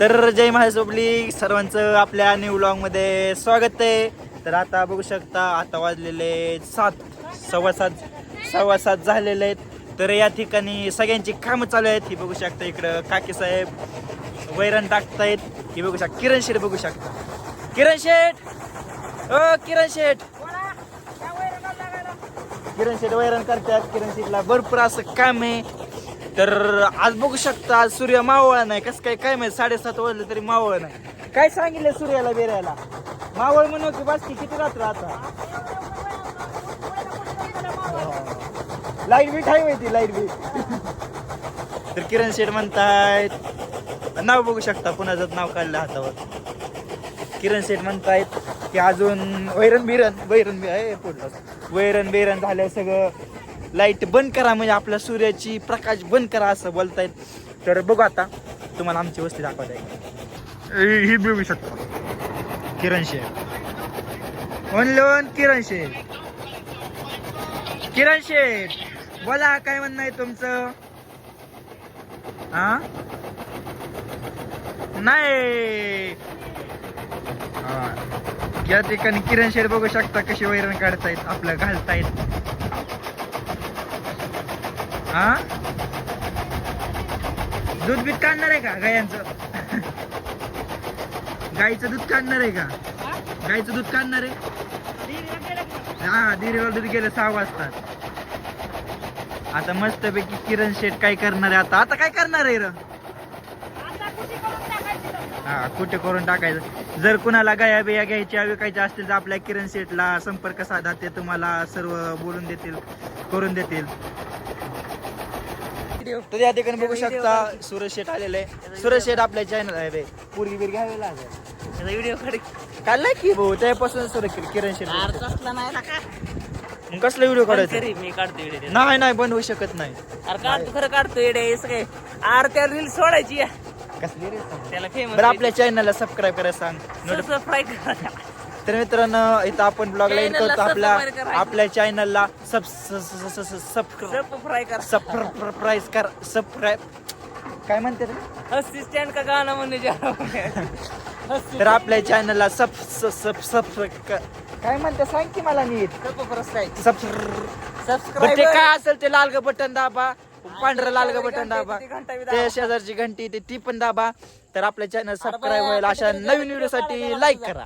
तर जय महासोबली सर्वांचं आपल्या न्यू मध्ये स्वागत आहे. तर आता बघू शकता आता वाजलेले सात सव्वा सात सव्वा सात झालेले आहेत. तर या ठिकाणी सगळ्यांची कामं चालू आहेत. ही बघू शकता इकडं काकी साहेब वैरण टाकतायत. ही बघू शकता किरण शेठ बघू शकता. किरण शेठ! ओ किरण शेठ! किरण शेठ वैरण करतात. किरण शेठला भरपूर असं काम आहे. तर आज बघू शकता आज सूर्य मावळा नाही. कसं काय काय माहिती साडेसात वाजले तरी मावळ नाही. काय सांगितलं सूर्याला बेरायला मावळ म्हणू की बाकी किती रात्र आता? लाइट बीट आहे माहिती लाइट बीट. तर किरण शेठ म्हणतायत नाव बघू शकता कुणाचं नाव काढलं हातावर. किरण शेठ म्हणतायत की अजून वैरण बिरण वैरण बी आहे पुढलं वैरण बिरण झालं सगळं. लाइट बंद करा म्हणजे आपल्या सूर्याची प्रकाश बंद करा असं बोलतायत. तर बघू आता तुम्हाला आमची वस्ती दाखवत. आहे ही बघू शकता. किरण शेठ ओनलोन किरण शेठ किरण शेठ बोला काय म्हणणं आहे तुमचं? हा? नाही. हा. या ठिकाणी किरण शेठ बघू शकता कशी वैरण काढतायत आपलं घालतायत. हा? दूध बीत काढणार आहे का गायांचं? गाईचं दूध काढणार आहे का? गाईचं दूध काढणार आहे? हा दिरीला दूध गेलं सहा वाजता. आता मस्तपैकी किरण शेठ काय करणार आहे आता? आता काय करणार आहे र? हा कुठे करून टाकायचं? जर कुणाला गाया बिया घ्यायच्या विकायच्या असतील तर आपल्या किरण शेठला संपर्क साधा ते तुम्हाला सर्व बोलून देतील करून देतील. तर या ठिकाणी बघू शकता सुरेश शेठ आलेले आहे सुरेश शेठ आपल्या चॅनल आहे रे पूर्वी बीर घ्यावे लागेल. व्हिडिओ कडे काढलाय की भाऊ त्यापासून सुरू केलं किरण शेठ अर्ज असला नाही ना का? मग कसला व्हिडिओ काढायचा? तरी मी काढतो व्हिडिओ नाही नाही बंद होऊ शकत नाही. अरे काढतो खरं काढतो येडे हे सगळे. अरे त्या रील सोडायची. कसली रे त्याला फेमस बरं आपल्या चॅनलला सबस्क्राईब करायला सांग. फ्राय करा. तर मित्रांनो इथं आपण ब्लॉग लाईन करतो आपल्या. आपल्या चॅनलला सब सबस्क्राईब करा. सबस्क्राईब कर सबस्क्राईब काय म्हणते? असिस्टंट का गाणं म्हणणे जा तर आपल्या चॅनलला सब सब सब काय म्हणते? सांग की मला नीट. सबस्क्राईब ते काय असेल ते लाल ग बटन दाबा. पांढरं लाल ग बटन दाबा. ते शेजारची घंटी ते ती पण दाबा. तर आपल्या चॅनल सबस्क्राईब होईल अशा नवीन व्हिडिओ साठी लाईक करा.